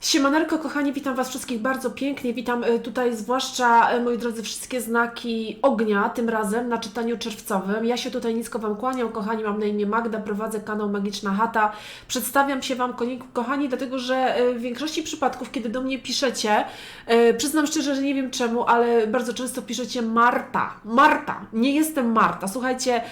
Siemanelko, kochani, witam Was wszystkich bardzo pięknie. Witam e, tutaj zwłaszcza, e, moi drodzy, wszystkie znaki ognia, tym razem na czytaniu czerwcowym. Ja się tutaj nisko Wam kłaniam, kochani, mam na imię Magda, prowadzę kanał Magiczna Chata. Przedstawiam się Wam, kochani, dlatego że e, w większości przypadków, kiedy do mnie piszecie, przyznam szczerze, że nie wiem czemu, ale bardzo często piszecie Marta. Marta, nie jestem Marta. Słuchajcie,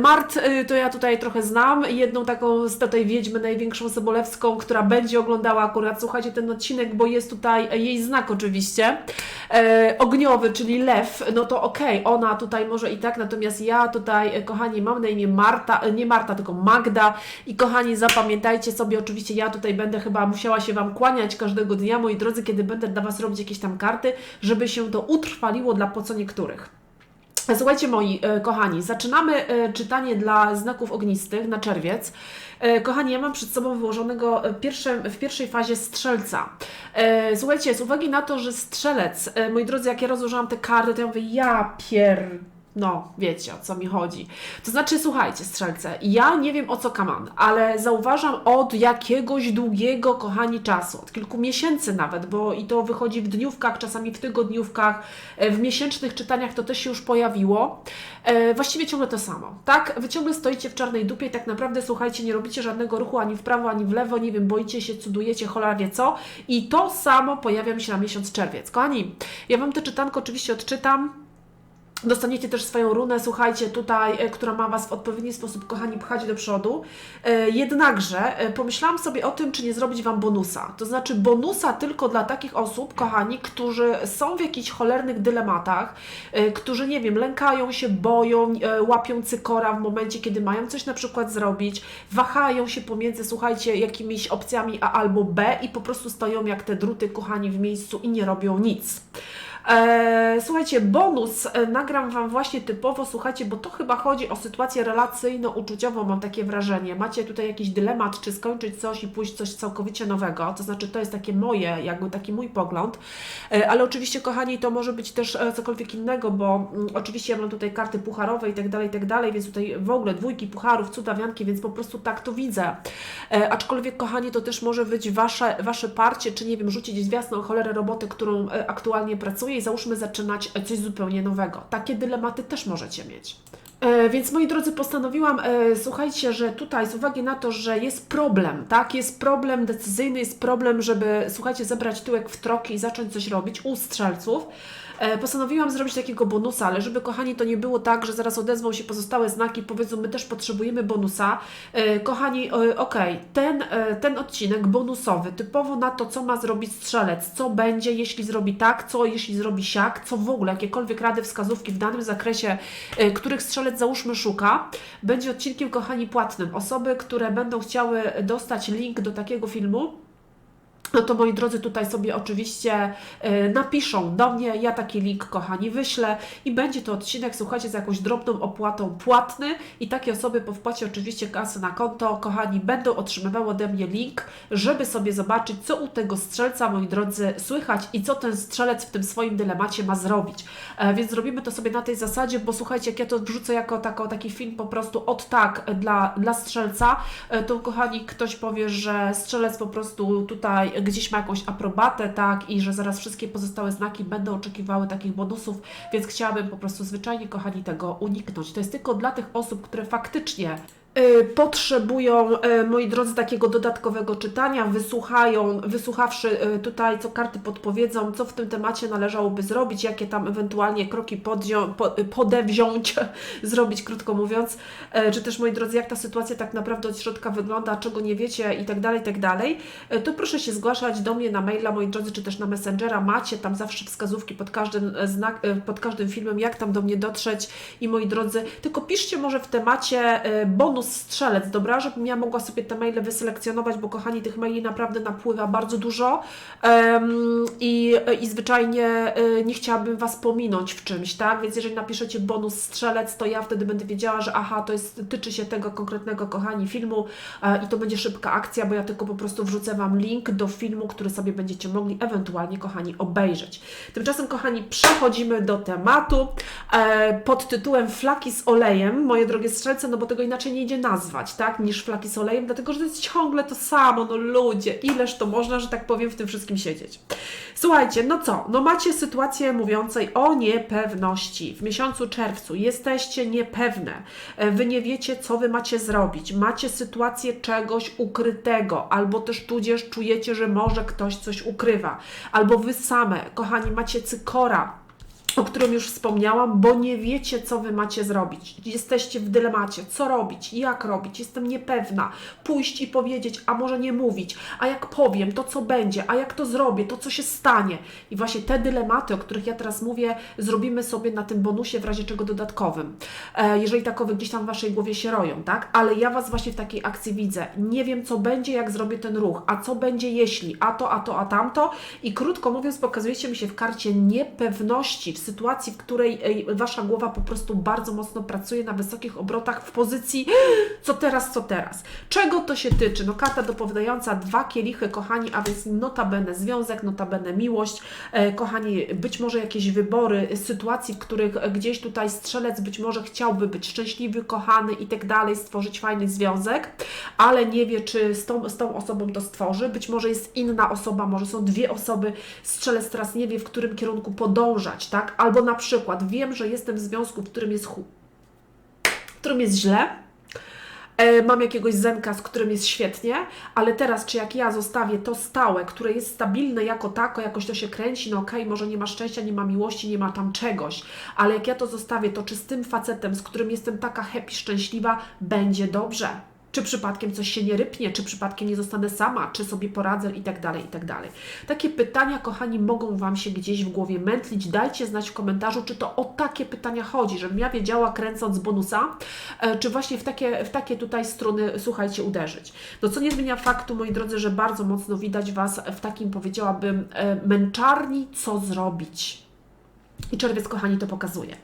Mart to ja tutaj trochę znam, jedną taką z tej wiedźmy największą Sobolewską, która będzie oglądała akurat, słuchajcie, ten odcinek, bo jest tutaj jej znak oczywiście, e, ogniowy, czyli lew, no to okej, ona tutaj może i tak, natomiast ja tutaj, e, kochani, mam na imię Marta, e, nie Marta, tylko Magda i kochani, zapamiętajcie sobie, oczywiście ja tutaj będę chyba musiała się Wam kłaniać każdego dnia, moi drodzy, kiedy będę dla Was robić jakieś tam karty, żeby się to utrwaliło dla po co niektórych. Słuchajcie moi e, kochani, zaczynamy e, czytanie dla znaków ognistych na czerwiec. E, Kochani, ja mam przed sobą wyłożonego pierwsze, w pierwszej fazie strzelca. Słuchajcie, z uwagi na to, że strzelec, moi drodzy, jak ja rozłożyłam te karty, to ja mówię, ja pier... No, wiecie o co mi chodzi. To znaczy, słuchajcie, strzelce, ja nie wiem o co kaman, ale zauważam od jakiegoś długiego, kochani, czasu, od kilku miesięcy nawet, bo i to wychodzi w dniówkach, czasami w tygodniówkach, e, w miesięcznych czytaniach to też się już pojawiło. E, właściwie ciągle to samo, tak? Wy ciągle stoicie w czarnej dupie i tak naprawdę, słuchajcie, nie robicie żadnego ruchu ani w prawo, ani w lewo, nie wiem, boicie się, cudujecie, cholera wie co. I to samo pojawia mi się na miesiąc czerwiec. Kochani, ja Wam to czytanko oczywiście odczytam. Dostaniecie też swoją runę, słuchajcie, tutaj, e, która ma Was w odpowiedni sposób, kochani, pchać do przodu. E, jednakże e, pomyślałam sobie o tym, czy nie zrobić Wam bonusa. To znaczy bonusa tylko dla takich osób, kochani, którzy są w jakichś cholernych dylematach, którzy, nie wiem, lękają się, boją, łapią cykora w momencie, kiedy mają coś na przykład zrobić, wahają się pomiędzy, słuchajcie, jakimiś opcjami A albo B i po prostu stoją jak te druty, kochani, w miejscu i nie robią nic. Eee, słuchajcie, bonus e, nagram Wam właśnie typowo, słuchajcie, bo to chyba chodzi o sytuację relacyjno-uczuciową, mam takie wrażenie. Macie tutaj jakiś dylemat, czy skończyć coś i pójść coś całkowicie nowego, to znaczy to jest takie moje, jakby taki mój pogląd, e, ale oczywiście, kochani, to może być też e, cokolwiek innego, bo mm, oczywiście ja mam tutaj karty pucharowe i tak dalej, i tak dalej, więc tutaj w ogóle dwójki pucharów, cudawianki, więc po prostu tak to widzę. E, aczkolwiek, kochani, to też może być Wasze, wasze parcie, czy nie wiem, rzucić w jasną cholerę roboty, którą e, aktualnie pracuję i załóżmy zaczynać coś zupełnie nowego. Takie dylematy też możecie mieć. E, Więc moi drodzy, postanowiłam, e, słuchajcie, że tutaj z uwagi na to, że jest problem, tak, jest problem decyzyjny, jest problem, żeby, słuchajcie, zebrać tyłek w troki i zacząć coś robić u strzelców, postanowiłam zrobić takiego bonusa, ale żeby, kochani, to nie było tak, że zaraz odezwą się pozostałe znaki, powiedzą, my też potrzebujemy bonusa. E, Kochani, e, okej, ten, e, ten odcinek bonusowy, typowo na to, co ma zrobić strzelec, co będzie, jeśli zrobi tak, co jeśli zrobi siak, co w ogóle, jakiekolwiek rady, wskazówki w danym zakresie, e, których strzelec załóżmy szuka, będzie odcinkiem, kochani, płatnym. Osoby, które będą chciały dostać link do takiego filmu, no to moi drodzy, tutaj sobie oczywiście e, napiszą do mnie, ja taki link, kochani, wyślę i będzie to odcinek, słuchajcie, z jakąś drobną opłatą płatny i takie osoby po wpłacie oczywiście kasy na konto, kochani, będą otrzymywały ode mnie link, żeby sobie zobaczyć, co u tego strzelca, moi drodzy, słychać i co ten strzelec w tym swoim dylemacie ma zrobić. E, więc zrobimy to sobie na tej zasadzie, bo słuchajcie, jak ja to wrzucę jako tako, taki film po prostu od tak dla, dla strzelca, e, to kochani, ktoś powie, że strzelec po prostu tutaj gdzieś ma jakąś aprobatę, tak, i że zaraz wszystkie pozostałe znaki będą oczekiwały takich bonusów, więc chciałabym po prostu zwyczajnie, kochani, tego uniknąć. To jest tylko dla tych osób, które faktycznie potrzebują, y, moi drodzy, takiego dodatkowego czytania, wysłuchają, wysłuchawszy y, tutaj, co karty podpowiedzą, co w tym temacie należałoby zrobić, jakie tam ewentualnie kroki podzią, po, y, podewziąć, zrobić, krótko mówiąc, y, czy też, moi drodzy, jak ta sytuacja tak naprawdę od środka wygląda, czego nie wiecie i tak dalej, i tak dalej, y, to proszę się zgłaszać do mnie na maila, moi drodzy, czy też na Messengera, macie tam zawsze wskazówki pod każdym, znak, y, pod każdym filmem, jak tam do mnie dotrzeć. I moi drodzy, tylko piszcie może w temacie y, bonus strzelec, dobra, żebym ja mogła sobie te maile wyselekcjonować, bo kochani, tych maili naprawdę napływa bardzo dużo em, i, i zwyczajnie y, nie chciałabym Was pominąć w czymś, tak, więc jeżeli napiszecie bonus strzelec, to ja wtedy będę wiedziała, że aha, to jest, tyczy się tego konkretnego, kochani, filmu e, i to będzie szybka akcja, bo ja tylko po prostu wrzucę Wam link do filmu, który sobie będziecie mogli ewentualnie, kochani, obejrzeć. Tymczasem, kochani, przechodzimy do tematu e, pod tytułem Flaki z olejem, moje drogie strzelce, no bo tego inaczej nie idzie nazwać, tak, niż flaki z olejem, dlatego że to jest ciągle to samo, no ludzie, ileż to można, że tak powiem, w tym wszystkim siedzieć. Słuchajcie, no co, no macie sytuację mówiącej o niepewności. W miesiącu czerwcu jesteście niepewne, e, wy nie wiecie, co wy macie zrobić, macie sytuację czegoś ukrytego, albo też tudzież czujecie, że może ktoś coś ukrywa, albo wy same, kochani, macie cykora, o którym już wspomniałam, bo nie wiecie, co wy macie zrobić. Jesteście w dylemacie, co robić, jak robić, jestem niepewna. Pójść i powiedzieć, a może nie mówić, a jak powiem, to co będzie, a jak to zrobię, to co się stanie. I właśnie te dylematy, o których ja teraz mówię, zrobimy sobie na tym bonusie w razie czego dodatkowym. E, jeżeli takowe gdzieś tam w waszej głowie się roją, tak? Ale ja was właśnie w takiej akcji widzę. Nie wiem, co będzie, jak zrobię ten ruch, a co będzie, jeśli, a to, a to, a tamto. I krótko mówiąc, pokazujecie mi się w karcie niepewności, w sytuacji, w której ej, wasza głowa po prostu bardzo mocno pracuje na wysokich obrotach w pozycji co teraz, co teraz. Czego to się tyczy? No karta dopowiadająca dwa kielichy, kochani, a więc notabene związek, notabene miłość, e, kochani, być może jakieś wybory, sytuacji, w których gdzieś tutaj strzelec być może chciałby być szczęśliwy, kochany i tak dalej, stworzyć fajny związek, ale nie wie, czy z tą, z tą osobą to stworzy. Być może jest inna osoba, może są dwie osoby, strzelec teraz nie wie, w którym kierunku podążać, tak? Albo na przykład wiem, że jestem w związku, w którym jest, chu- w którym jest źle, e, mam jakiegoś zenka, z którym jest świetnie, ale teraz, czy jak ja zostawię to stałe, które jest stabilne jako tako, jakoś to się kręci, no okej, może nie ma szczęścia, nie ma miłości, nie ma tam czegoś, ale jak ja to zostawię, to czy z tym facetem, z którym jestem taka happy, szczęśliwa, będzie dobrze? Czy przypadkiem coś się nie rypnie, czy przypadkiem nie zostanę sama, czy sobie poradzę i tak dalej, i tak dalej. Takie pytania, kochani, mogą Wam się gdzieś w głowie mętlić. Dajcie znać w komentarzu, czy to o takie pytania chodzi, żebym ja wiedziała, kręcąc bonusa, e, czy właśnie w takie, w takie tutaj struny, słuchajcie, uderzyć. No co nie zmienia faktu, moi drodzy, że bardzo mocno widać Was w takim, powiedziałabym, e, męczarni, co zrobić. I czerwiec, kochani, to pokazuje.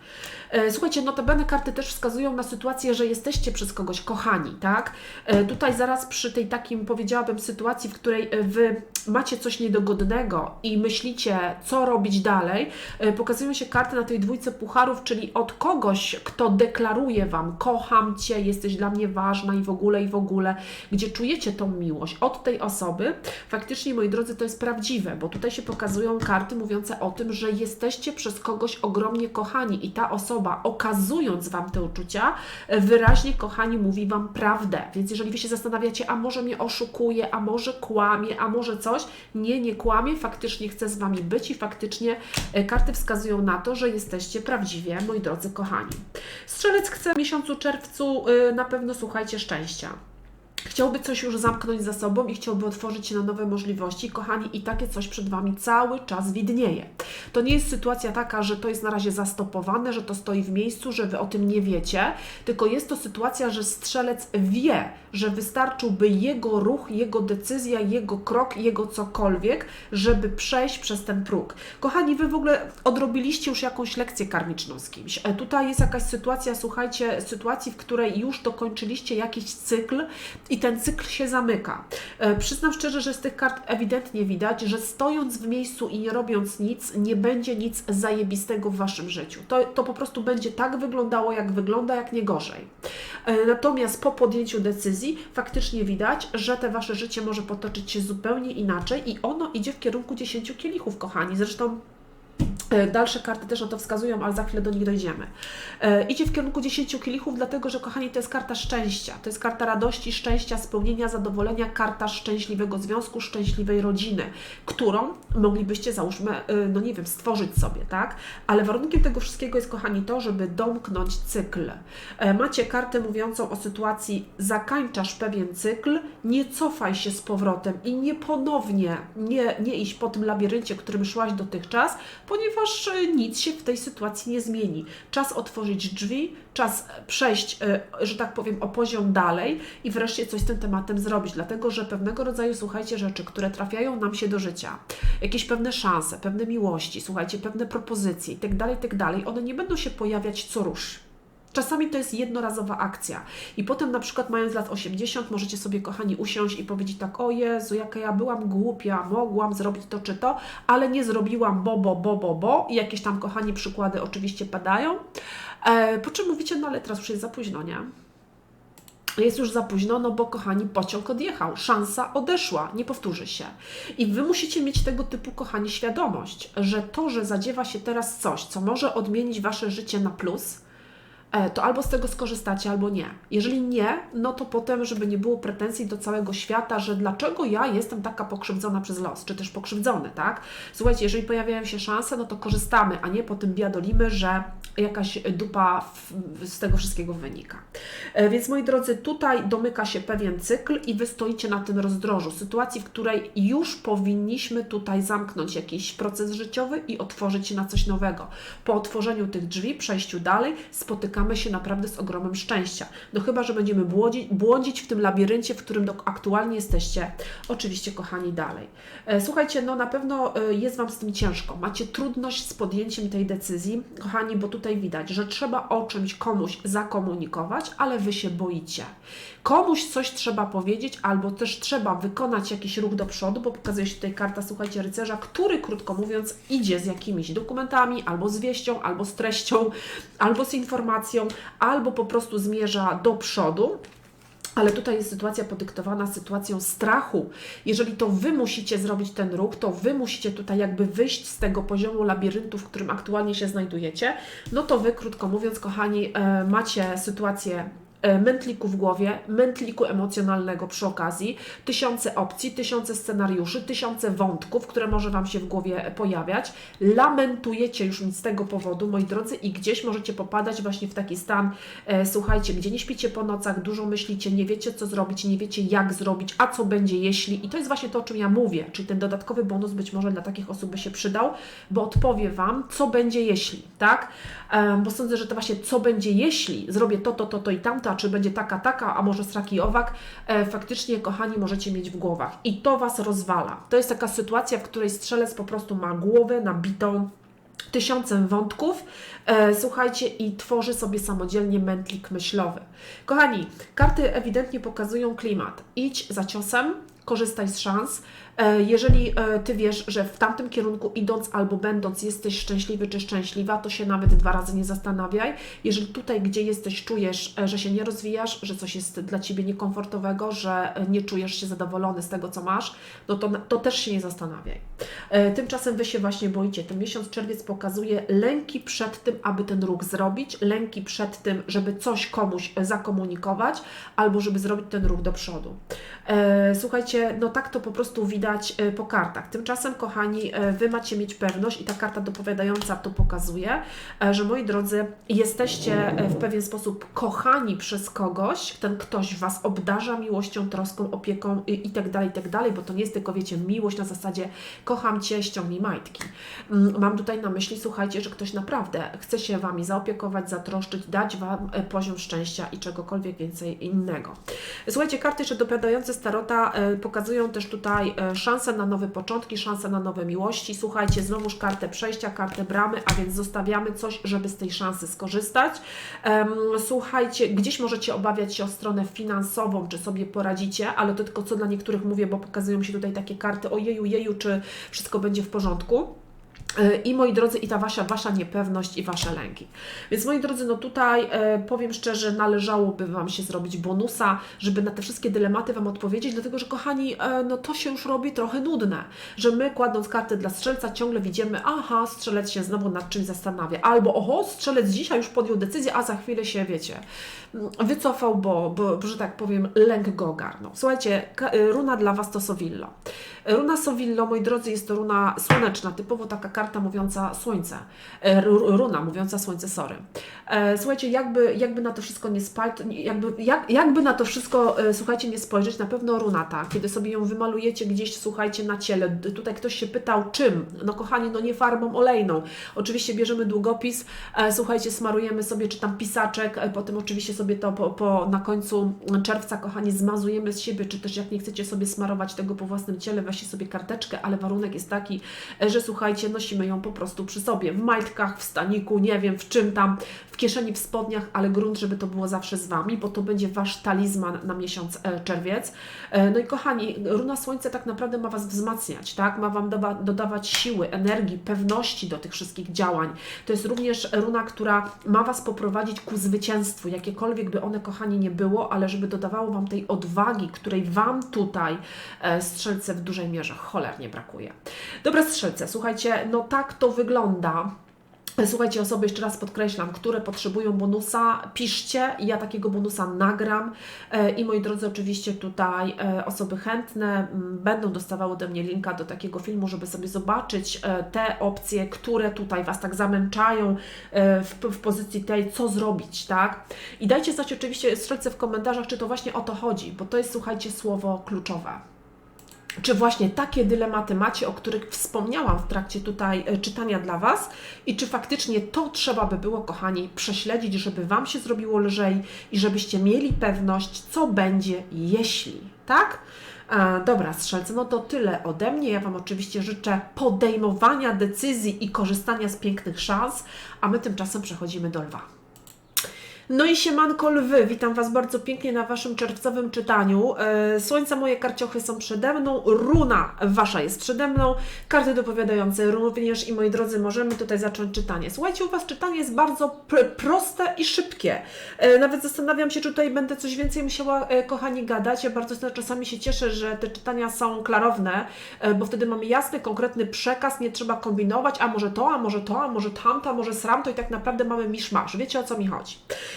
E, Słuchajcie, notabene karty też wskazują na sytuację, że jesteście przez kogoś kochani, tak? E, Tutaj zaraz przy tej takim, powiedziałabym, sytuacji, w której e, Wy macie coś niedogodnego i myślicie, co robić dalej, pokazują się karty na tej dwójce pucharów, czyli od kogoś, kto deklaruje Wam, kocham Cię, jesteś dla mnie ważna i w ogóle, i w ogóle, gdzie czujecie tą miłość od tej osoby, faktycznie, moi drodzy, to jest prawdziwe, bo tutaj się pokazują karty mówiące o tym, że jesteście przez kogoś ogromnie kochani i ta osoba, okazując Wam te uczucia, e, wyraźnie, kochani, mówi Wam prawdę. Więc jeżeli Wy się zastanawiacie, a może mnie oszukuje, a może kłamie, a może coś, nie, nie kłamie, faktycznie chce z Wami być i faktycznie e, karty wskazują na to, że jesteście prawdziwie, moi drodzy kochani. Strzelec chce w miesiącu czerwcu y, na pewno, słuchajcie, szczęścia. Chciałby coś już zamknąć za sobą i chciałby otworzyć się na nowe możliwości. Kochani, i takie coś przed Wami cały czas widnieje. To nie jest sytuacja taka, że to jest na razie zastopowane, że to stoi w miejscu, że Wy o tym nie wiecie, tylko jest to sytuacja, że strzelec wie, że wystarczyłby jego ruch, jego decyzja, jego krok, jego cokolwiek, żeby przejść przez ten próg. Kochani, Wy w ogóle odrobiliście już jakąś lekcję karmiczną z kimś. E, Tutaj jest jakaś sytuacja, słuchajcie, sytuacji, w której już dokończyliście jakiś cykl i ten cykl się zamyka. E, Przyznam szczerze, że z tych kart ewidentnie widać, że stojąc w miejscu i nie robiąc nic, nie będzie nic zajebistego w Waszym życiu. To, to po prostu będzie tak wyglądało, jak wygląda, jak nie gorzej. E, Natomiast po podjęciu decyzji faktycznie widać, że te Wasze życie może potoczyć się zupełnie inaczej i ono idzie w kierunku 10 kielichów, kochani. Zresztą Dalsze karty też na to wskazują, ale za chwilę do nich dojdziemy. E, idzie w kierunku 10 kielichów, dlatego że, kochani, to jest karta szczęścia. To jest karta radości, szczęścia, spełnienia, zadowolenia, karta szczęśliwego związku, szczęśliwej rodziny, którą moglibyście, załóżmy, e, no nie wiem, stworzyć sobie, tak? Ale warunkiem tego wszystkiego jest, kochani, to, żeby domknąć cykl. E, Macie kartę mówiącą o sytuacji, zakańczasz pewien cykl, nie cofaj się z powrotem i nie ponownie, nie, nie iść po tym labiryncie, którym szłaś dotychczas, ponieważ e, nic się w tej sytuacji nie zmieni. Czas otworzyć drzwi, czas przejść, e, że tak powiem, o poziom dalej i wreszcie coś z tym tematem zrobić, dlatego że pewnego rodzaju, słuchajcie, rzeczy, które trafiają nam się do życia, jakieś pewne szanse, pewne miłości, słuchajcie, pewne propozycje itd., itd., one nie będą się pojawiać co rusz. Czasami to jest jednorazowa akcja. I potem na przykład mając lat 80 możecie sobie, kochani, usiąść i powiedzieć tak, o Jezu, jaka ja byłam głupia, mogłam zrobić to czy to, ale nie zrobiłam bo, bo, bo, bo, bo. I jakieś tam, kochani, przykłady oczywiście padają. E, po czym mówicie, no ale teraz już jest za późno, nie? jest już za późno, no bo kochani, pociąg odjechał, szansa odeszła, nie powtórzy się. I wy musicie mieć tego typu, kochani, świadomość, że to, że zadziewa się teraz coś, co może odmienić wasze życie na plus, to albo z tego skorzystacie, albo nie. Jeżeli nie, no to potem, żeby nie było pretensji do całego świata, że dlaczego ja jestem taka pokrzywdzona przez los, czy też pokrzywdzony, tak? Słuchajcie, jeżeli pojawiają się szanse, no to korzystamy, a nie potem biadolimy, że jakaś dupa w, z tego wszystkiego wynika. E, Więc moi drodzy, tutaj domyka się pewien cykl i Wy stoicie na tym rozdrożu, sytuacji, w której już powinniśmy tutaj zamknąć jakiś proces życiowy i otworzyć się na coś nowego. Po otworzeniu tych drzwi, przejściu dalej, spotykamy się naprawdę z ogromem szczęścia. No chyba, że będziemy błądzić, błądzić w tym labiryncie, w którym aktualnie jesteście, oczywiście kochani dalej. E, Słuchajcie, no na pewno e, jest Wam z tym ciężko. Macie trudność z podjęciem tej decyzji, kochani, bo tutaj widać, że trzeba o czymś komuś zakomunikować, ale Wy się boicie. Komuś coś trzeba powiedzieć, albo też trzeba wykonać jakiś ruch do przodu, bo pokazuje się tutaj karta, słuchajcie, rycerza, który krótko mówiąc idzie z jakimiś dokumentami, albo z wieścią, albo z treścią, albo z informacją, albo po prostu zmierza do przodu. Ale tutaj jest sytuacja podyktowana sytuacją strachu. Jeżeli to Wy musicie zrobić ten ruch, to Wy musicie tutaj jakby wyjść z tego poziomu labiryntu, w którym aktualnie się znajdujecie, no to Wy, krótko mówiąc, kochani, e, macie sytuację mętliku w głowie, mętliku emocjonalnego przy okazji, tysiące opcji, tysiące scenariuszy, tysiące wątków, które może Wam się w głowie pojawiać. Lamentujecie już mi z tego powodu, moi drodzy, i gdzieś możecie popadać właśnie w taki stan, e, słuchajcie, gdzie nie śpicie po nocach, dużo myślicie, nie wiecie co zrobić, nie wiecie jak zrobić, a co będzie jeśli. I to jest właśnie to, o czym ja mówię, czyli ten dodatkowy bonus być może dla takich osób by się przydał, bo odpowie Wam, co będzie jeśli, tak? Em, bo sądzę, że to właśnie co będzie jeśli zrobię to, to, to, to i tamto, a czy będzie taka, taka, a może sraki i owak, e, faktycznie, kochani, możecie mieć w głowach. I to Was rozwala. To jest taka sytuacja, w której strzelec po prostu ma głowę nabitą tysiącem wątków, e, słuchajcie, i tworzy sobie samodzielnie mętlik myślowy. Kochani, karty ewidentnie pokazują klimat. Idź za ciosem, korzystaj z szans. E, Jeżeli e, Ty wiesz, że w tamtym kierunku idąc albo będąc jesteś szczęśliwy czy szczęśliwa, to się nawet dwa razy nie zastanawiaj. Jeżeli tutaj, gdzie jesteś, czujesz, e, że się nie rozwijasz, że coś jest dla Ciebie niekomfortowego, że nie czujesz się zadowolony z tego, co masz, no to, to też się nie zastanawiaj. Tymczasem Wy się właśnie boicie. Ten miesiąc czerwiec pokazuje lęki przed tym, aby ten ruch zrobić, lęki przed tym, żeby coś komuś zakomunikować, albo żeby zrobić ten ruch do przodu. Słuchajcie, no tak to po prostu widać e, po kartach. Tymczasem, kochani, e, Wy macie mieć pewność i ta karta dopowiadająca to pokazuje, e, że moi drodzy, jesteście w pewien sposób kochani przez kogoś, ten ktoś Was obdarza miłością, troską, opieką i, tak dalej, i tak dalej, bo to nie jest tylko, wiecie, miłość na zasadzie kocham Cię, ściągnij majtki. Mm, Mam tutaj na myśli, słuchajcie, że ktoś naprawdę chce się Wami zaopiekować, zatroszczyć, dać Wam poziom szczęścia i czegokolwiek więcej innego. Słuchajcie, karty jeszcze dopowiadające Starota pokazują też tutaj szanse na nowe początki, szanse na nowe miłości. Słuchajcie, znowuż kartę przejścia, kartę bramy, a więc zostawiamy coś, żeby z tej szansy skorzystać. Słuchajcie, gdzieś możecie obawiać się o stronę finansową, czy sobie poradzicie, ale to tylko co dla niektórych mówię, bo pokazują się tutaj takie karty, ojeju, jeju, czy wszystko będzie w porządku. E, I moi drodzy, i ta wasza, wasza niepewność i wasze lęki. Więc moi drodzy, no tutaj e, powiem szczerze, należałoby Wam się zrobić bonusa, żeby na te wszystkie dylematy Wam odpowiedzieć, dlatego że kochani, e, no to się już robi trochę nudne, że my kładąc kartę dla strzelca ciągle widzimy, aha, strzelec się znowu nad czymś zastanawia, albo oho, strzelec dzisiaj już podjął decyzję, a za chwilę się, wiecie, mm, wycofał, bo, bo, że tak powiem, lęk go ogarnął. Słuchajcie, y, runa dla Was to Sovillo. Runa Sovillo, moi drodzy, jest to runa słoneczna, typowo taka karta mówiąca słońce. E, ru- Runa mówiąca słońce, sorry. E, Słuchajcie, jakby, jakby na to wszystko nie spać, jakby, jak, jakby na to wszystko, e, słuchajcie, nie spojrzeć, na pewno runa ta, kiedy sobie ją wymalujecie gdzieś, słuchajcie, na ciele. Tutaj ktoś się pytał, czym? No kochani, no nie farbą olejną. Oczywiście bierzemy długopis, słuchajcie, smarujemy sobie, czy tam pisaczek, potem oczywiście sobie to po, po, na końcu czerwca, kochani, zmazujemy z siebie, czy też jak nie chcecie sobie smarować tego po własnym ciele, weźcie sobie karteczkę, ale warunek jest taki, że słuchajcie, no nosimy ją po prostu przy sobie, w majtkach, w staniku, nie wiem, w czym tam, w kieszeni, w spodniach, ale grunt, żeby to było zawsze z Wami, bo to będzie Wasz talizman na miesiąc e, czerwiec. E, no i kochani, runa Słońca tak naprawdę ma Was wzmacniać, tak? Ma Wam dodawać siły, energii, pewności do tych wszystkich działań. To jest również runa, która ma Was poprowadzić ku zwycięstwu, jakiekolwiek by one, kochani, nie było, ale żeby dodawało Wam tej odwagi, której Wam tutaj, e, strzelce, w dużej mierze cholernie brakuje. Dobra, strzelce, słuchajcie, no tak to wygląda. Słuchajcie, osoby, jeszcze raz podkreślam, które potrzebują bonusa, piszcie, ja takiego bonusa nagram E, i moi drodzy, oczywiście tutaj e, osoby chętne m, będą dostawały ode mnie linka do takiego filmu, żeby sobie zobaczyć e, te opcje, które tutaj Was tak zamęczają w, w pozycji tej, co zrobić, tak? I dajcie znać oczywiście, strzelce w komentarzach, czy to właśnie o to chodzi, bo to jest, słuchajcie, słowo kluczowe. Czy właśnie takie dylematy macie, o których wspomniałam w trakcie tutaj e, czytania dla Was i czy faktycznie to trzeba by było, kochani, prześledzić, żeby Wam się zrobiło lżej i żebyście mieli pewność, co będzie, jeśli, tak? E, dobra, strzelcy, no to tyle ode mnie. Ja Wam oczywiście życzę podejmowania decyzji i korzystania z pięknych szans, a my tymczasem przechodzimy do lwa. No i siemanko lwy, witam Was bardzo pięknie na Waszym czerwcowym czytaniu. E, Słońca moje karciochy są przede mną, runa Wasza jest przede mną, karty dopowiadające również i moi drodzy, możemy tutaj zacząć czytanie. Słuchajcie, u Was czytanie jest bardzo pr- proste i szybkie. E, Nawet zastanawiam się, czy tutaj będę coś więcej musiała, e, kochani, gadać. Ja bardzo czasami się cieszę, że te czytania są klarowne, bo wtedy mamy jasny, konkretny przekaz, nie trzeba kombinować, a może to, a może to, a może tamto, a może sramto i tak naprawdę mamy miszmasz. Wiecie o co mi chodzi?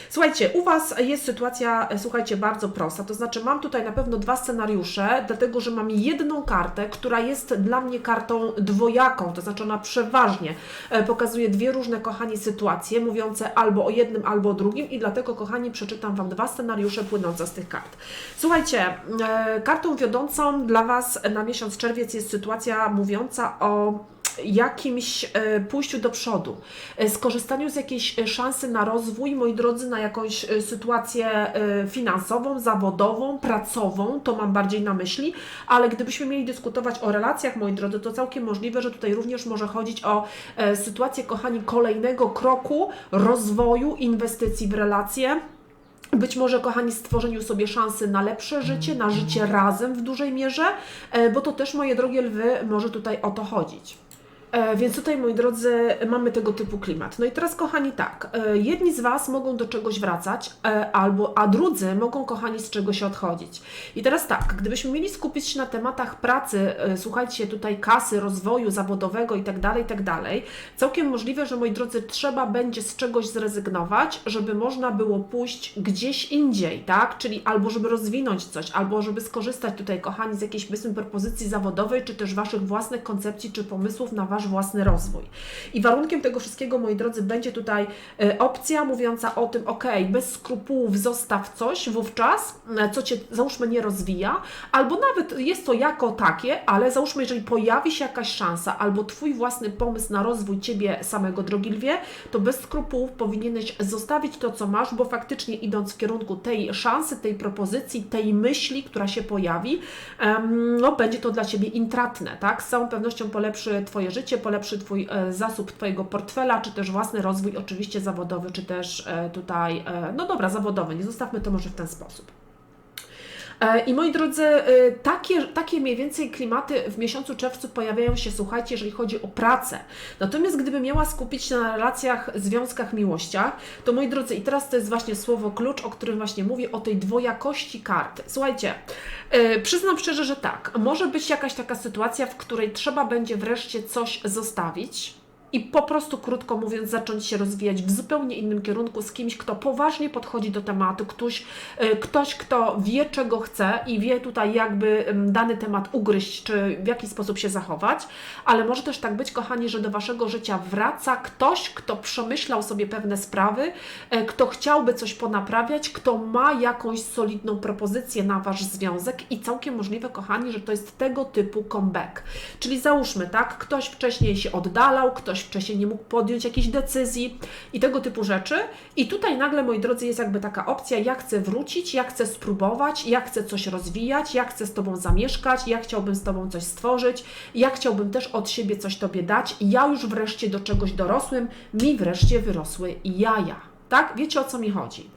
Słuchajcie, u Was jest sytuacja, e, słuchajcie, bardzo prosta. To znaczy, mam tutaj na pewno dwa scenariusze, dlatego że mam jedną kartę, która jest dla mnie kartą dwojaką, to znaczy ona przeważnie e, pokazuje dwie różne, kochani, sytuacje, mówiące albo o jednym, albo o drugim, i dlatego, kochani, przeczytam Wam dwa scenariusze płynące z tych kart. Słuchajcie, e, kartą wiodącą dla Was na miesiąc czerwiec jest sytuacja mówiąca o jakimś e, pójściu do przodu, e, skorzystaniu z jakiejś e, szansy na rozwój, moi drodzy, na jakąś sytuację finansową, zawodową, pracową, to mam bardziej na myśli, ale gdybyśmy mieli dyskutować o relacjach, moi drodzy, to całkiem możliwe, że tutaj również może chodzić o sytuację, kochani, kolejnego kroku rozwoju, inwestycji w relacje. Być może, kochani, stworzeniu sobie szansy na lepsze życie, na życie razem w dużej mierze, bo to też, moje drogie lwy, może tutaj o to chodzić. E, Więc tutaj, moi drodzy, mamy tego typu klimat. No i teraz, kochani, tak, e, jedni z Was mogą do czegoś wracać, e, albo, a drudzy mogą, kochani, z czegoś odchodzić. I teraz tak, gdybyśmy mieli skupić się na tematach pracy, słuchajcie, tutaj kasy, rozwoju zawodowego i tak dalej, i tak dalej, całkiem możliwe, że, moi drodzy, trzeba będzie z czegoś zrezygnować, żeby można było pójść gdzieś indziej, tak? Czyli albo żeby rozwinąć coś, albo żeby skorzystać tutaj, kochani, z jakiejś, powiedzmy, propozycji zawodowej, czy też Waszych własnych koncepcji, czy pomysłów na Wasz własny rozwój. I warunkiem tego wszystkiego, moi drodzy, będzie tutaj e, opcja mówiąca o tym, ok, bez skrupułów zostaw coś wówczas, e, co Cię, załóżmy, nie rozwija, albo nawet jest to jako takie, ale załóżmy, jeżeli pojawi się jakaś szansa, albo Twój własny pomysł na rozwój Ciebie samego, drogi lwie, to bez skrupułów powinieneś zostawić to, co masz, bo faktycznie idąc w kierunku tej szansy, tej propozycji, tej myśli, która się pojawi, no będzie to dla Ciebie intratne, tak? Z całą pewnością polepszy Twoje życie, polepszy Twój e, zasób Twojego portfela, czy też własny rozwój, oczywiście zawodowy, czy też e, tutaj, e, no dobra, zawodowy, nie zostawmy to może w ten sposób. E, I moi drodzy, e, takie, takie mniej więcej klimaty w miesiącu czerwcu pojawiają się, słuchajcie, jeżeli chodzi o pracę. Natomiast gdyby miała skupić się na relacjach, związkach, miłościach, to moi drodzy, i teraz to jest właśnie słowo klucz, o którym właśnie mówię, o tej dwojakości karty. Słuchajcie, e, przyznam szczerze, że tak, może być jakaś taka sytuacja, w której trzeba będzie wreszcie coś zostawić i po prostu, krótko mówiąc, zacząć się rozwijać w zupełnie innym kierunku z kimś, kto poważnie podchodzi do tematu, ktoś, e, ktoś kto wie, czego chce i wie tutaj, jakby dany temat ugryźć, czy w jaki sposób się zachować, ale może też tak być, kochani, że do Waszego życia wraca ktoś, kto przemyślał sobie pewne sprawy, e, kto chciałby coś ponaprawiać, kto ma jakąś solidną propozycję na Wasz związek i całkiem możliwe, kochani, że to jest tego typu comeback. Czyli załóżmy, tak, ktoś wcześniej się oddalał, ktoś wcześniej nie mógł podjąć jakiejś decyzji i tego typu rzeczy. I tutaj nagle, moi drodzy, jest jakby taka opcja, ja chcę wrócić, ja chcę spróbować, ja chcę coś rozwijać, ja chcę z Tobą zamieszkać, ja chciałbym z Tobą coś stworzyć, ja chciałbym też od siebie coś Tobie dać, ja już wreszcie do czegoś dorosłym, mi wreszcie wyrosły jaja. Tak? Wiecie o co mi chodzi.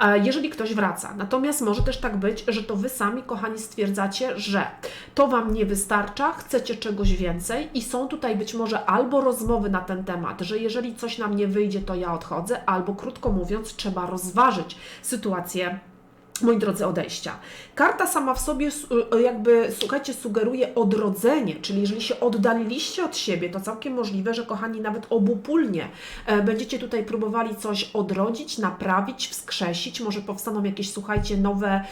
E, Jeżeli ktoś wraca. Natomiast może też tak być, że to Wy sami, kochani, stwierdzacie, że to Wam nie wystarcza, chcecie czegoś więcej i są tutaj być może albo rozmowy na ten temat, że jeżeli coś nam nie wyjdzie, to ja odchodzę, albo krótko mówiąc, trzeba rozważyć sytuację moi drodzy, odejścia. Karta sama w sobie su- jakby, słuchajcie, sugeruje odrodzenie, czyli jeżeli się oddaliliście od siebie, to całkiem możliwe, że kochani, nawet obopólnie e, będziecie tutaj próbowali coś odrodzić, naprawić, wskrzesić, może powstaną jakieś, słuchajcie, nowe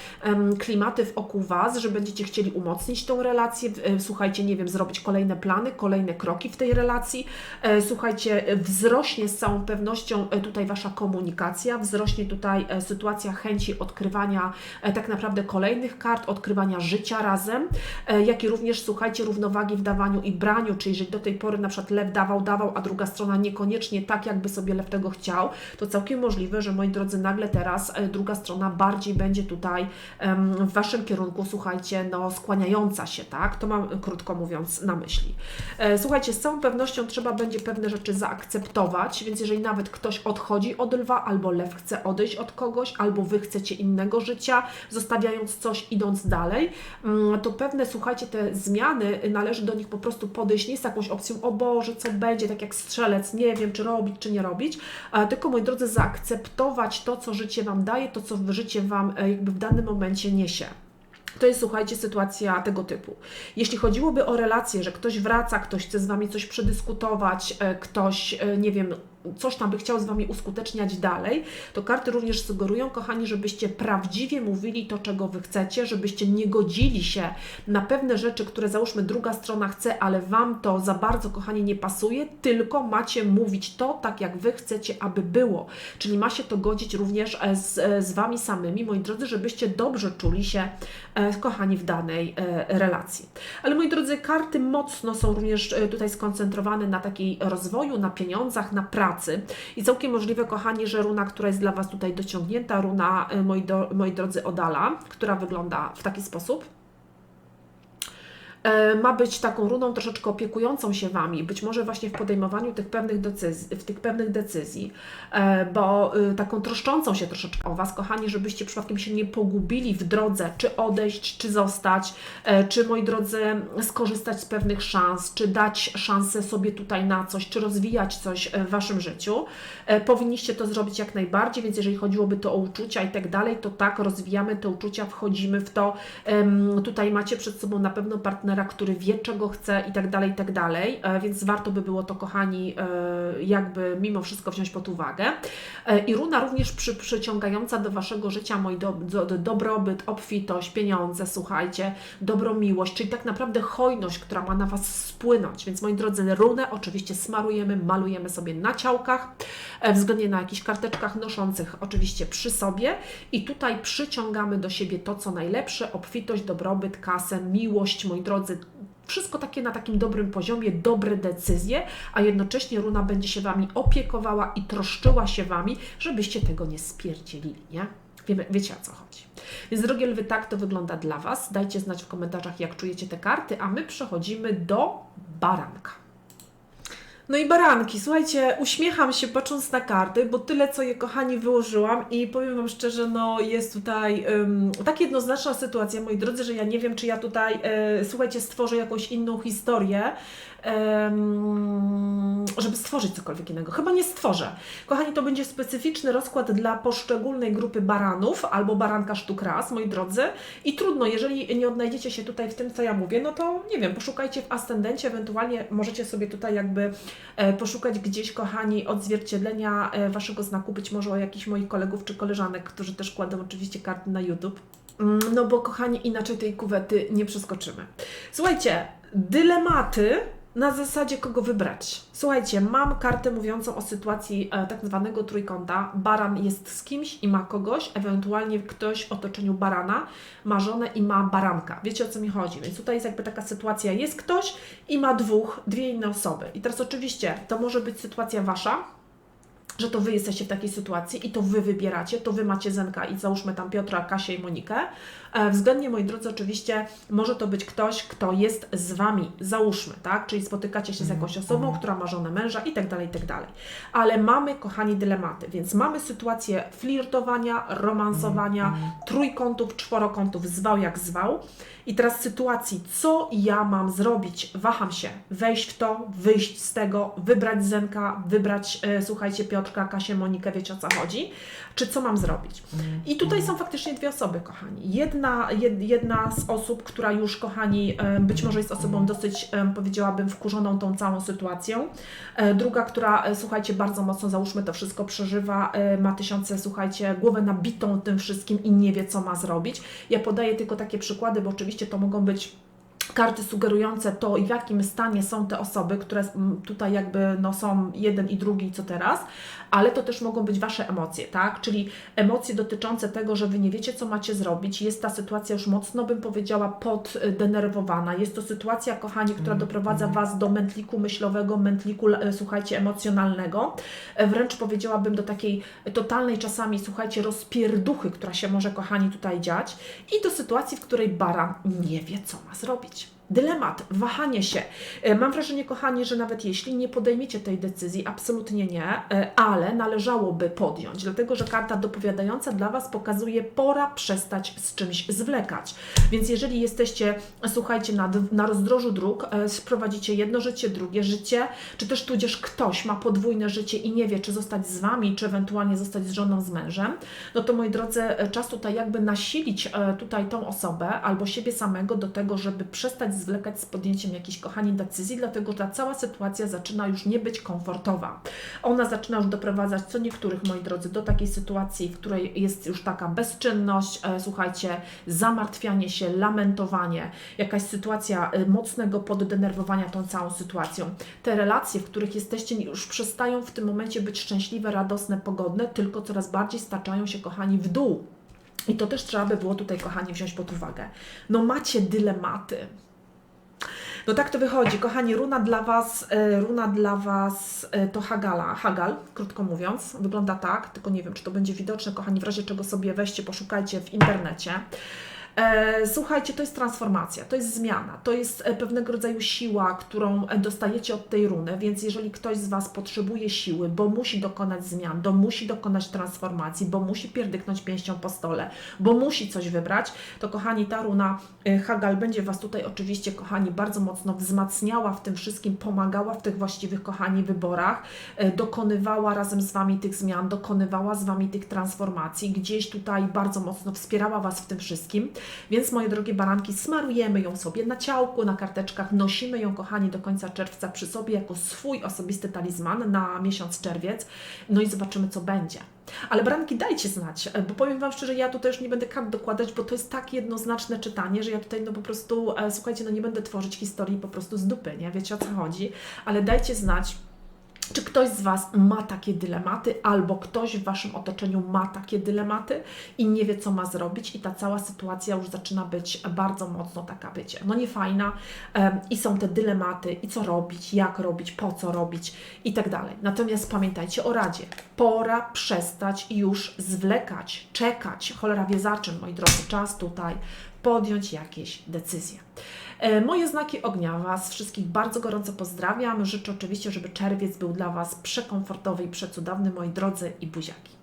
klimaty wokół Was, że będziecie chcieli umocnić tą relację, e, słuchajcie, nie wiem, zrobić kolejne plany, kolejne kroki w tej relacji, e, słuchajcie, wzrośnie z całą pewnością tutaj Wasza komunikacja, wzrośnie tutaj sytuacja chęci odkrywania e, tak naprawdę kolejnych kart, odkrywania życia razem, e, jak i również, słuchajcie, równowagi w dawaniu i braniu, czyli jeżeli do tej pory na przykład lew dawał, dawał, a druga strona niekoniecznie tak, jakby sobie lew tego chciał, to całkiem możliwe, że moi drodzy, nagle teraz e, druga strona bardziej będzie tutaj w Waszym kierunku, słuchajcie, no skłaniająca się, tak? To mam krótko mówiąc na myśli. Słuchajcie, z całą pewnością trzeba będzie pewne rzeczy zaakceptować, więc jeżeli nawet ktoś odchodzi od lwa, albo lew chce odejść od kogoś, albo Wy chcecie innego życia, zostawiając coś, idąc dalej, mm, to pewne, słuchajcie, te zmiany, należy do nich po prostu podejść nie z jakąś opcją, o Boże, co będzie, tak jak strzelec, nie wiem, czy robić, czy nie robić, a tylko, moi drodzy, zaakceptować to, co życie Wam daje, to, co życie Wam e, jakby w danym momencie niesie. To jest, słuchajcie, sytuacja tego typu. Jeśli chodziłoby o relacje, że ktoś wraca, ktoś chce z Wami coś przedyskutować, e, ktoś, e, nie wiem, coś tam by chciał z Wami uskuteczniać dalej, to karty również sugerują, kochani, żebyście prawdziwie mówili to, czego Wy chcecie, żebyście nie godzili się na pewne rzeczy, które załóżmy druga strona chce, ale Wam to za bardzo, kochani, nie pasuje, tylko macie mówić to tak, jak Wy chcecie, aby było. Czyli ma się to godzić również e, z, e, z Wami samymi, moi drodzy, żebyście dobrze czuli się, e, kochani, w danej relacji. Ale moi drodzy, karty mocno są również tutaj skoncentrowane na takiej rozwoju, na pieniądzach, na pracy. I całkiem możliwe, kochani, że runa, która jest dla Was tutaj dociągnięta, runa, e, moi, do, moi drodzy, Odala, która wygląda w taki sposób ma być taką runą troszeczkę opiekującą się Wami, być może właśnie w podejmowaniu tych pewnych decyzji, w tych pewnych decyzji, e, bo y, taką troszczącą się troszeczkę o Was, kochani, żebyście przypadkiem się nie pogubili w drodze, czy odejść, czy zostać, e, czy moi drodzy, skorzystać z pewnych szans, czy dać szansę sobie tutaj na coś, czy rozwijać coś e, w Waszym życiu. E, Powinniście to zrobić jak najbardziej, więc jeżeli chodziłoby to o uczucia i tak dalej, to tak, rozwijamy te uczucia, wchodzimy w to. Tutaj macie przed sobą na pewno partnera, który wie, czego chce i tak dalej, i tak dalej, E, więc warto by było to, kochani, e, jakby mimo wszystko wziąć pod uwagę. E, I runa również przy, przyciągająca do Waszego życia, moi do, do, do, dobrobyt, obfitość, pieniądze, słuchajcie, dobromiłość, czyli tak naprawdę hojność, która ma na Was spłynąć. Więc moi drodzy, runę oczywiście smarujemy, malujemy sobie na ciałkach, względnie na jakichś karteczkach noszących oczywiście przy sobie i tutaj przyciągamy do siebie to, co najlepsze, obfitość, dobrobyt, kasę, miłość, moi drodzy, wszystko takie na takim dobrym poziomie, dobre decyzje, a jednocześnie runa będzie się Wami opiekowała i troszczyła się Wami, żebyście tego nie spierdzielili, nie? Wiemy, wiecie o co chodzi. Więc drogie lwy, tak to wygląda dla Was. Dajcie znać w komentarzach, jak czujecie te karty, a my przechodzimy do baranka. No i baranki, słuchajcie, uśmiecham się patrząc na karty, bo tyle co je kochani wyłożyłam i powiem Wam szczerze, no jest tutaj um, tak jednoznaczna sytuacja, moi drodzy, że ja nie wiem, czy ja tutaj, e, słuchajcie, stworzę jakąś inną historię, żeby stworzyć cokolwiek innego. Chyba nie stworzę. Kochani, to będzie specyficzny rozkład dla poszczególnej grupy baranów albo baranka sztuk raz, moi drodzy. I trudno, jeżeli nie odnajdziecie się tutaj w tym, co ja mówię, no to nie wiem, poszukajcie w ascendencie, ewentualnie możecie sobie tutaj jakby e, poszukać gdzieś, kochani, odzwierciedlenia e, Waszego znaku, być może o jakichś moich kolegów czy koleżanek, którzy też kładą oczywiście karty na YouTube. Mm, No bo kochani, inaczej tej kuwety nie przeskoczymy. Słuchajcie, dylematy na zasadzie kogo wybrać. Słuchajcie, mam kartę mówiącą o sytuacji e, tak zwanego trójkąta. Baran jest z kimś i ma kogoś, ewentualnie ktoś w otoczeniu barana ma żonę i ma baranka. Wiecie o co mi chodzi? Więc tutaj jest jakby taka sytuacja, jest ktoś i ma dwóch, dwie inne osoby. I teraz oczywiście to może być sytuacja wasza, że to Wy jesteście w takiej sytuacji i to Wy wybieracie, to Wy macie Zenka i załóżmy tam Piotra, Kasię i Monikę. E, Względnie, moi drodzy, oczywiście może to być ktoś, kto jest z Wami, załóżmy, tak? Czyli spotykacie się z jakąś osobą, która ma żonę męża i tak dalej, i tak dalej. Ale mamy, kochani, dylematy, więc mamy sytuację flirtowania, romansowania, trójkątów, czworokątów, zwał jak zwał. I teraz sytuacji, co ja mam zrobić? Waham się, wejść w to, wyjść z tego, wybrać Zenka, wybrać, e, słuchajcie, Piotrka, Kasię, Monikę, wiecie o co chodzi? Czy co mam zrobić? I tutaj są faktycznie dwie osoby, kochani. Jedna, jed, jedna z osób, która już, kochani, e, być może jest osobą dosyć, e, powiedziałabym, wkurzoną tą całą sytuacją. E, Druga, która, e, słuchajcie, bardzo mocno, załóżmy, to wszystko przeżywa, e, ma tysiące, słuchajcie, głowę nabitą tym wszystkim i nie wie, co ma zrobić. Ja podaję tylko takie przykłady, bo oczywiście to mogą być karty sugerujące to, w jakim stanie są te osoby, które tutaj jakby no, są jeden i drugi, co teraz, ale to też mogą być Wasze emocje, tak? Czyli emocje dotyczące tego, że Wy nie wiecie, co macie zrobić. Jest ta sytuacja już mocno, bym powiedziała, poddenerwowana. Jest to sytuacja, kochani, która doprowadza Was do mętliku myślowego, mętliku, e, słuchajcie, emocjonalnego. E, Wręcz powiedziałabym do takiej totalnej czasami, słuchajcie, rozpierduchy, która się może, kochani, tutaj dziać i do sytuacji, w której baran nie wie, co ma zrobić. Dylemat, wahanie się. E, Mam wrażenie, kochani, że nawet jeśli nie podejmiecie tej decyzji, absolutnie nie, e, ale należałoby podjąć, dlatego że karta dopowiadająca dla Was pokazuje, pora przestać z czymś zwlekać. Więc jeżeli jesteście, słuchajcie, na, na rozdrożu dróg, e, prowadzicie jedno życie, drugie życie, czy też tudzież ktoś ma podwójne życie i nie wie, czy zostać z Wami, czy ewentualnie zostać z żoną, z mężem, no to moi drodzy, czas tutaj jakby nasilić tutaj tą osobę albo siebie samego do tego, żeby przestać zwlekać z podjęciem jakiejś kochani decyzji, dlatego ta cała sytuacja zaczyna już nie być komfortowa. Ona zaczyna już doprowadzać co niektórych, moi drodzy, do takiej sytuacji, w której jest już taka bezczynność, e, słuchajcie, zamartwianie się, lamentowanie, jakaś sytuacja e, mocnego poddenerwowania tą całą sytuacją. Te relacje, w których jesteście, już przestają w tym momencie być szczęśliwe, radosne, pogodne, tylko coraz bardziej staczają się, kochani, w dół. I to też trzeba by było tutaj, kochani, wziąć pod uwagę. No macie dylematy. No tak to wychodzi, kochani, runa dla Was, e, runa dla Was e, to Hagala, Hagal, krótko mówiąc, wygląda tak, tylko nie wiem, czy to będzie widoczne, kochani, w razie czego sobie weźcie, poszukajcie w internecie. E, Słuchajcie, to jest transformacja, to jest zmiana, to jest e, pewnego rodzaju siła, którą e, dostajecie od tej runy, więc jeżeli ktoś z Was potrzebuje siły, bo musi dokonać zmian, bo musi dokonać transformacji, bo musi pierdyknąć pięścią po stole, bo musi coś wybrać, to kochani, ta runa Hagal będzie Was tutaj oczywiście, kochani, bardzo mocno wzmacniała w tym wszystkim, pomagała w tych właściwych, kochani, wyborach, dokonywała razem z Wami tych zmian, dokonywała z Wami tych transformacji, gdzieś tutaj bardzo mocno wspierała Was w tym wszystkim. Więc moje drogie baranki, smarujemy ją sobie na ciałku, na karteczkach, nosimy ją, kochani, do końca czerwca przy sobie jako swój osobisty talizman na miesiąc czerwiec. No i zobaczymy, co będzie. Ale baranki, dajcie znać, e, bo powiem Wam szczerze, ja tutaj już nie będę kart dokładać, bo to jest tak jednoznaczne czytanie, że ja tutaj no po prostu, e, słuchajcie, no nie będę tworzyć historii po prostu z dupy, nie? Wiecie o co chodzi, ale dajcie znać, czy ktoś z Was ma takie dylematy, albo ktoś w Waszym otoczeniu ma takie dylematy i nie wie, co ma zrobić, i ta cała sytuacja już zaczyna być bardzo mocno taka, wiecie, no niefajna, i są te dylematy, i co robić, jak robić, po co robić, i tak dalej. Natomiast pamiętajcie o radzie. Pora przestać już zwlekać, czekać. Cholera wie za czym, moi drodzy, czas tutaj podjąć jakieś decyzje. E, Moje znaki ognia Was wszystkich bardzo gorąco pozdrawiam. Życzę oczywiście, żeby czerwiec był dla Was przekomfortowy i przecudowny, moi drodzy i buziaki.